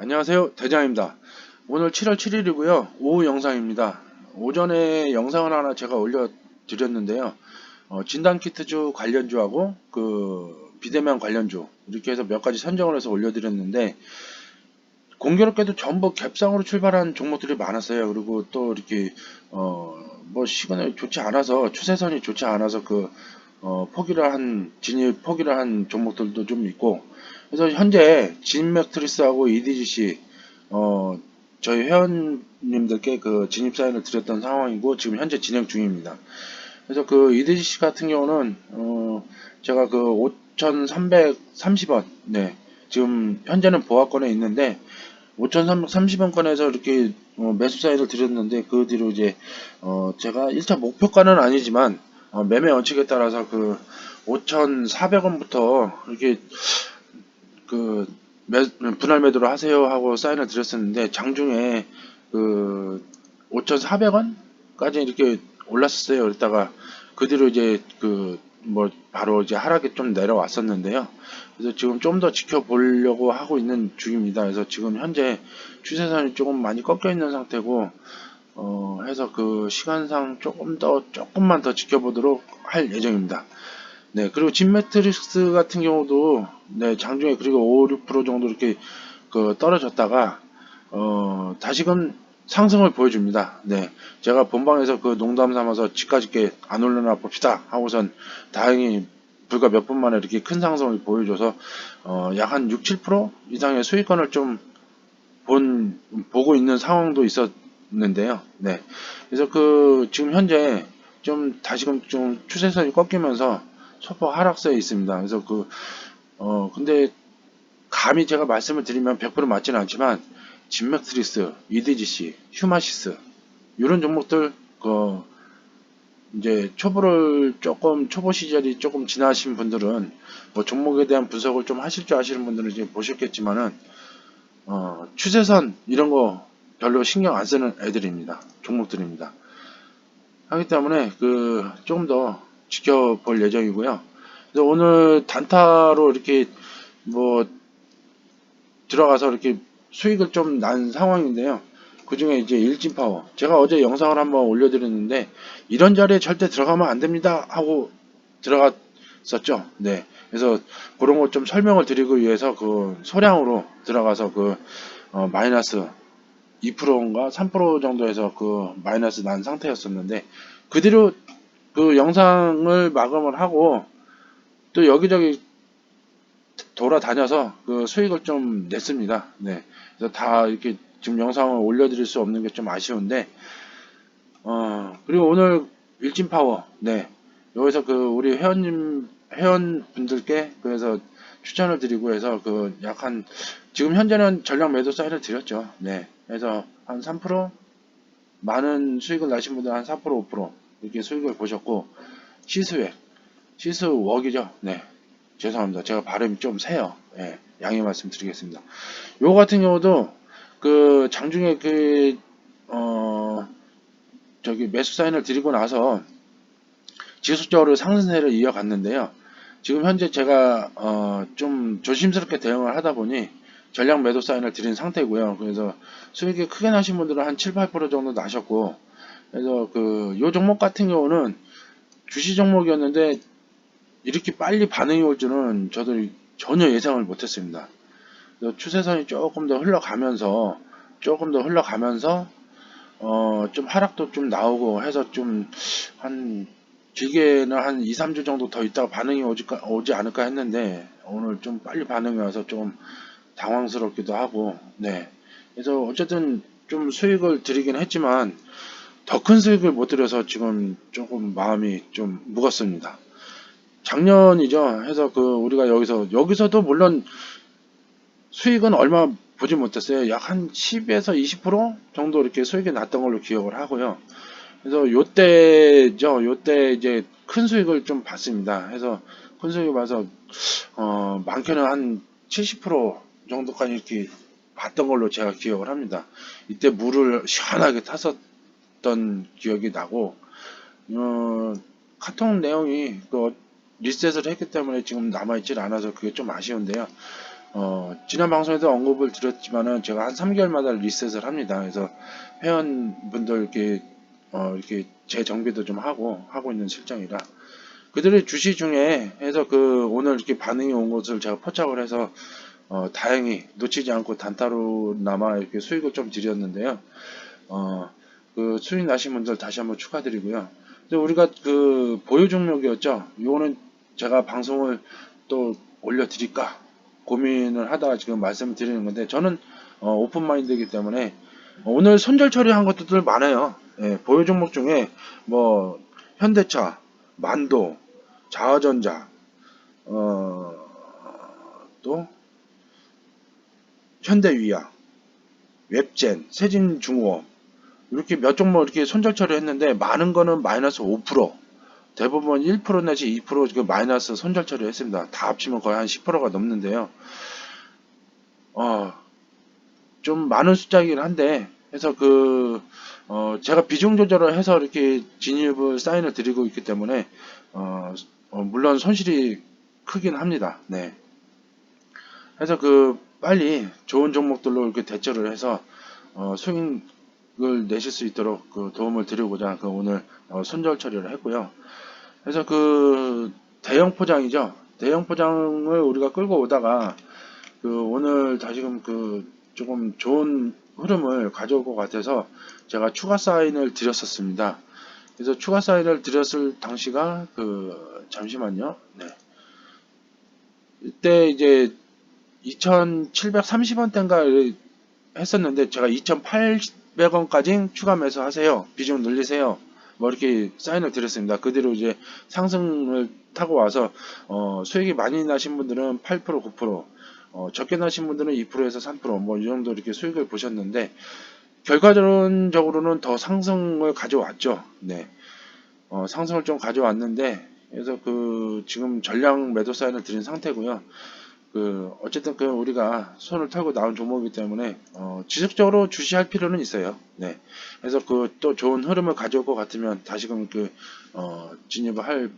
안녕하세요. 대장입니다. 오늘 7월 7일이고요. 오후 영상입니다. 오전에 영상을 하나 제가 올려 드렸는데요. 어, 진단키트주 관련주하고 그 비대면 관련주 이렇게 해서 몇 가지 선정을 해서 올려 드렸는데 공교롭게도 전부 갭상으로 출발한 종목들이 많았어요. 그리고 또 이렇게 어 뭐 시간이 좋지 않아서 추세선이 좋지 않아서 그 어, 포기를 한 진입 포기를 한 종목들도 좀 있고 그래서 현재 진맥트리스하고 EDGC 어 저희 회원님들께 그 진입 사연을 드렸던 상황이고 지금 현재 진행 중입니다. 그래서 그 EDGC 같은 경우는 어 제가 그 5,330원 네 지금 현재는 보합권에 있는데 5,330원 권에서 이렇게 어 매수 사연을 드렸는데 그 뒤로 이제 어 제가 1차 목표가는 아니지만 어 매매 원칙에 따라서 그 5,400원부터 이렇게 그 매, 분할 매도를 하세요 하고 사인을 드렸었는데 장중에 그 5,400원까지 이렇게 올랐었어요. 그랬다가 그 뒤로 이제 그 뭐 바로 이제 하락이 좀 내려왔었는데요. 그래서 지금 좀 더 지켜보려고 하고 있는 중입니다. 그래서 지금 현재 추세선이 조금 많이 꺾여 있는 상태고 어 해서 그 시간상 조금 더 조금만 더 지켜보도록 할 예정입니다. 네, 그리고 진 매트릭스 같은 경우도 네, 장중에 그리고 5, 6% 정도 이렇게 그 떨어졌다가 어, 다시금 상승을 보여줍니다. 네, 제가 본방에서 그 농담 삼아서 집까지게 안 올려놔 봅시다 하고선 다행히 불과 몇 분 만에 이렇게 큰 상승을 보여줘서 어, 약 한 6, 7% 이상의 수익권을 좀 본, 보고 있는 상황도 있었는데요. 네, 그래서 그 지금 현재 좀 다시금 좀 추세선이 꺾이면서 소폭 하락세에 있습니다. 그래서 그, 어, 근데 감히 제가 말씀을 드리면 100% 맞지는 않지만, 진맥트리스, EDGC, 휴마시스, 이런 종목들, 그, 이제 초보를 조금, 초보 시절이 조금 지나신 분들은, 뭐 종목에 대한 분석을 좀 하실 줄 아시는 분들은 이제 보셨겠지만은, 어, 추세선, 이런 거 별로 신경 안 쓰는 애들입니다. 종목들입니다. 하기 때문에, 그, 조금 더 지켜볼 예정이고요. 그래서 오늘 단타로 이렇게 뭐 들어가서 이렇게 수익을 좀 난 상황인데요. 그 중에 이제 일진 파워. 제가 어제 영상을 한번 올려드렸는데 이런 자리에 절대 들어가면 안 됩니다 하고 들어갔었죠. 네. 그래서 그런 것 좀 설명을 드리기 위해서 그 소량으로 들어가서 그 어, 마이너스 2%인가 3% 정도에서 그 마이너스 난 상태였었는데 그 뒤로 그 영상을 마감을 하고 또 여기저기 돌아다녀서 그 수익을 좀 냈습니다. 네. 그래서 다 이렇게 지금 영상을 올려드릴 수 없는 게 좀 아쉬운데, 어, 그리고 오늘 일진 파워, 네. 여기서 그 우리 회원님, 회원분들께 그래서 추천을 드리고 해서 그 약 한, 지금 현재는 전량 매도 사인을 드렸죠. 네. 그래서 한 3%? 많은 수익을 나신 분들 한 4%, 5%. 이렇게 수익을 보셨고 시스액 시스웍이죠? 네. 죄송합니다. 제가 발음이 좀 세요. 예, 양해 말씀드리겠습니다. 요 같은 경우도 그 장중에 그 어 저기 매수 사인을 드리고 나서 지속적으로 상승세를 이어갔는데요. 지금 현재 제가 어 좀 조심스럽게 대응을 하다 보니 전량 매도 사인을 드린 상태고요. 그래서 수익이 크게 나신 분들은 한 7, 8% 정도 나셨고 그래서 그 요 종목 같은 경우는 주시 종목이었는데 이렇게 빨리 반응이 올 줄은 저도 전혀 예상을 못했습니다. 추세선이 조금 더 흘러가면서 조금 더 흘러가면서 어 좀 하락도 좀 나오고 해서 좀 한 길게는 한 2, 3주 정도 더 있다가 반응이 오지, 오지 않을까 했는데 오늘 좀 빨리 반응이 와서 좀 당황스럽기도 하고 네 그래서 어쨌든 좀 수익을 드리긴 했지만 더 큰 수익을 못 들여서 지금 조금 마음이 좀 무겁습니다. 작년이죠. 해서 그 우리가 여기서 여기서도 물론 수익은 얼마 보지 못했어요. 약 한 10에서 20% 정도 이렇게 수익이 났던 걸로 기억을 하고요. 그래서 요때죠. 요때 이제 큰 수익을 좀 봤습니다. 해서 큰 수익을 봐서 어 많게는 한 70% 정도까지 이렇게 봤던 걸로 제가 기억을 합니다. 이때 물을 시원하게 타서 했던 기억이 나고 어, 카톡 내용이 그 리셋을 했기 때문에 지금 남아있질 않아서 그게 좀 아쉬운데요. 어, 지난 방송에도 언급을 드렸지만은 제가 한 3개월마다 리셋을 합니다. 그래서 회원분들 이렇게 어, 이렇게 재정비도 좀 하고 하고 있는 실정이라 그들의 주시 중에 해서 그 오늘 이렇게 반응이 온 것을 제가 포착을 해서 어, 다행히 놓치지 않고 단타로나마 이렇게 수익을 좀 드렸는데요. 어, 그 수익 나신 분들 다시 한번 축하드리고요. 우리가 그 보유 종목이었죠. 이거는 제가 방송을 또 올려드릴까 고민을 하다가 지금 말씀드리는 건데 저는 어, 오픈 마인드이기 때문에 오늘 손절 처리한 것들 많아요. 예, 보유 종목 중에 뭐 현대차, 만도, 자화전자, 어, 또 현대위약, 웹젠, 세진중공업 이렇게 몇 종목 이렇게 손절 처리했는데 많은 거는 마이너스 5% 대부분 1% 내지 2% 지금 마이너스 손절 처리했습니다. 다 합치면 거의 한 10%가 넘는데요. 어, 좀 많은 숫자이긴 한데 해서 그 어, 제가 비중 조절을 해서 이렇게 진입을 사인을 드리고 있기 때문에 어, 어, 물론 손실이 크긴 합니다. 네. 그래서 그 빨리 좋은 종목들로 이렇게 대처를 해서 어, 수익 을 내실 수 있도록 그 도움을 드리고자 그 오늘 어, 손절 처리를 했고요. 그래서 그 대형 포장이죠. 대형 포장을 우리가 끌고 오다가 그 오늘 다시금 그 조금 좋은 흐름을 가져올 것 같아서 제가 추가 사인을 드렸었습니다. 그래서 추가 사인을 드렸을 당시가 그 잠시만요. 네. 이때 이제 2,730원 대인가 했었는데 제가 2,800원까지 추가 매수하세요. 비중 늘리세요. 뭐 이렇게 사인을 드렸습니다. 그대로 이제 상승을 타고 와서 어, 수익이 많이 나신 분들은 8% 9% 어, 적게 나신 분들은 2%에서 3%뭐 이 정도 이렇게 수익을 보셨는데 결과적으로는 더 상승을 가져왔죠. 네. 어, 상승을 좀 가져왔는데 그래서 그 지금 전량 매도 사인을 드린 상태고요. 그 어쨌든 그 우리가 손을 털고 나온 종목이기 때문에 어, 지속적으로 주시할 필요는 있어요. 네. 그래서 그 또 좋은 흐름을 가져올 것 같으면 다시금 그 어, 진입을 할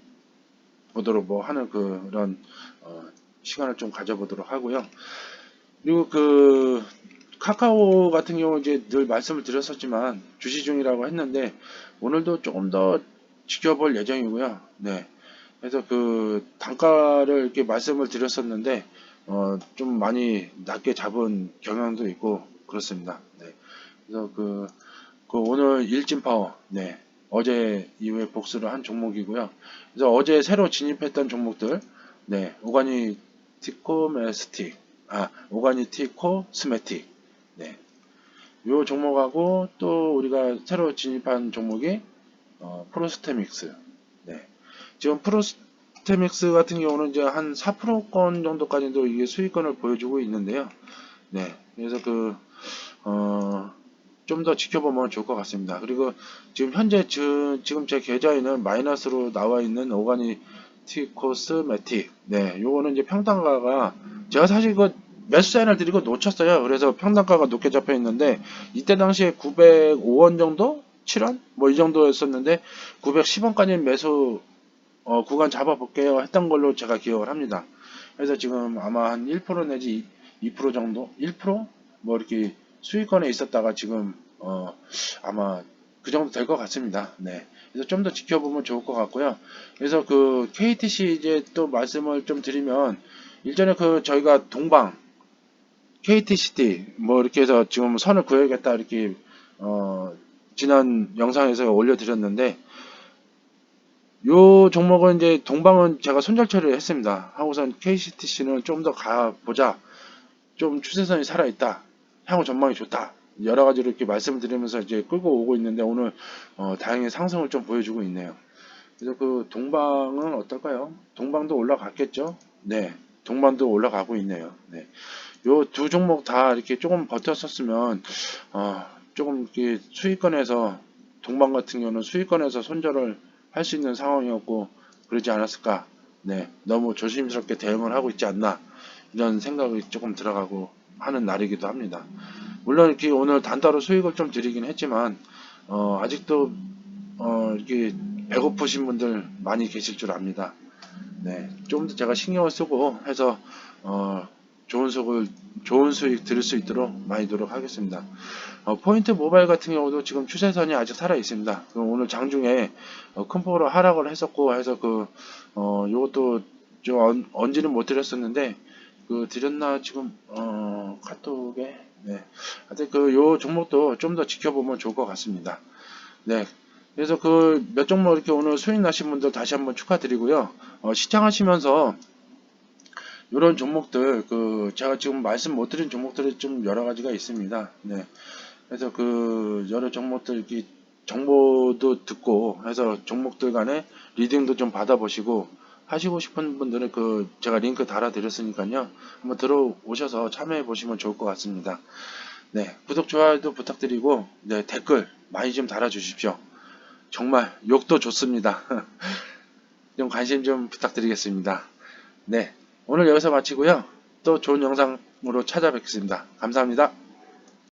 보도록 뭐 하는 그런 어, 시간을 좀 가져보도록 하고요. 그리고 그 카카오 같은 경우 이제 늘 말씀을 드렸었지만 주시 중이라고 했는데 오늘도 조금 더 지켜볼 예정이고요. 네. 그래서 그 단가를 이렇게 말씀을 드렸었는데 어, 좀 많이 낮게 잡은 경향도 있고 그렇습니다. 네. 그래서 그, 그 오늘 일진 파워, 네. 어제 이후에 복수를 한 종목이고요. 그래서 어제 새로 진입했던 종목들, 네. 오가니 티코메스틱, 아, 오가니 티코 스메틱, 네. 요 종목하고 또 우리가 새로 진입한 종목이 어, 프로스테믹스, 네. 지금 프로스테믹스 같은 경우는 이제 한 4%권 정도까지도 이게 수익권을 보여주고 있는데요. 네. 그래서 그, 어, 좀 더 지켜보면 좋을 것 같습니다. 그리고 지금 현재 지, 지금 제 계좌에는 마이너스로 나와 있는 오가니티코스메틱. 네. 요거는 이제 평단가가 제가 사실 그 매수 사인을 드리고 놓쳤어요. 그래서 평단가가 높게 잡혀 있는데 이때 당시에 905원 정도? 7원? 뭐 이 정도였었는데 910원까지 매수 어, 구간 잡아볼게요 했던 걸로 제가 기억을 합니다. 그래서 지금 아마 한 1% 내지 2% 정도? 1%? 뭐 이렇게 수익권에 있었다가 지금 어, 아마 그 정도 될 것 같습니다. 네. 그래서 좀 더 지켜보면 좋을 것 같고요. 그래서 그 KTC 이제 또 말씀을 좀 드리면 일전에 그 저희가 동방 KTCD 뭐 이렇게 해서 지금 선을 그어야겠다 이렇게 어 지난 영상에서 올려드렸는데 요 종목은 이제 동방은 제가 손절 처리를 했습니다. 하고선 KCTC는 좀 더 가보자. 좀 추세선이 살아있다. 향후 전망이 좋다. 여러 가지로 이렇게 말씀을 드리면서 이제 끌고 오고 있는데 오늘 어, 다행히 상승을 좀 보여주고 있네요. 그래서 그 동방은 어떨까요? 동방도 올라갔겠죠? 네. 동방도 올라가고 있네요. 네. 요 두 종목 다 이렇게 조금 버텼었으면 어, 조금 이렇게 수익권에서 동방 같은 경우는 수익권에서 손절을 할 수 있는 상황이었고 그러지 않았을까. 네 너무 조심스럽게 대응을 하고 있지 않나 이런 생각이 조금 들어가고 하는 날이기도 합니다. 물론 이렇게 오늘 단타로 수익을 좀 드리긴 했지만 어, 아직도 어, 이렇게 배고프신 분들 많이 계실 줄 압니다. 네, 좀 더 제가 신경을 쓰고 해서 어, 좋은 수익을 좋은 수익 들을 수 있도록 많이 노력하겠습니다. 어, 포인트 모바일 같은 경우도 지금 추세선이 아직 살아 있습니다. 그 오늘 장중에 어, 큰 폭으로 하락을 했었고 해서 그 어, 요것도 좀 언, 언지는 못 드렸었는데 그 드렸나 지금 어, 카톡에 네. 하여튼 그요 종목도 좀 더 지켜보면 좋을 것 같습니다. 네. 그래서 그 몇 종목 이렇게 오늘 수익 나신 분들 다시 한번 축하드리고요. 어, 시청하시면서 이런 종목들 그 제가 지금 말씀 못 드린 종목들이 좀 여러 가지가 있습니다. 네. 그래서 그 여러 종목들 이렇게 정보도 듣고 해서 종목들 간에 리딩도 좀 받아보시고 하시고 싶은 분들은 그 제가 링크 달아 드렸으니까요. 한번 들어오셔서 참여해 보시면 좋을 것 같습니다. 네. 구독 좋아요도 부탁드리고 네, 댓글 많이 좀 달아 주십시오. 정말 욕도 좋습니다. 좀 관심 좀 부탁드리겠습니다. 네. 오늘 여기서 마치고요. 또 좋은 영상으로 찾아뵙겠습니다. 감사합니다.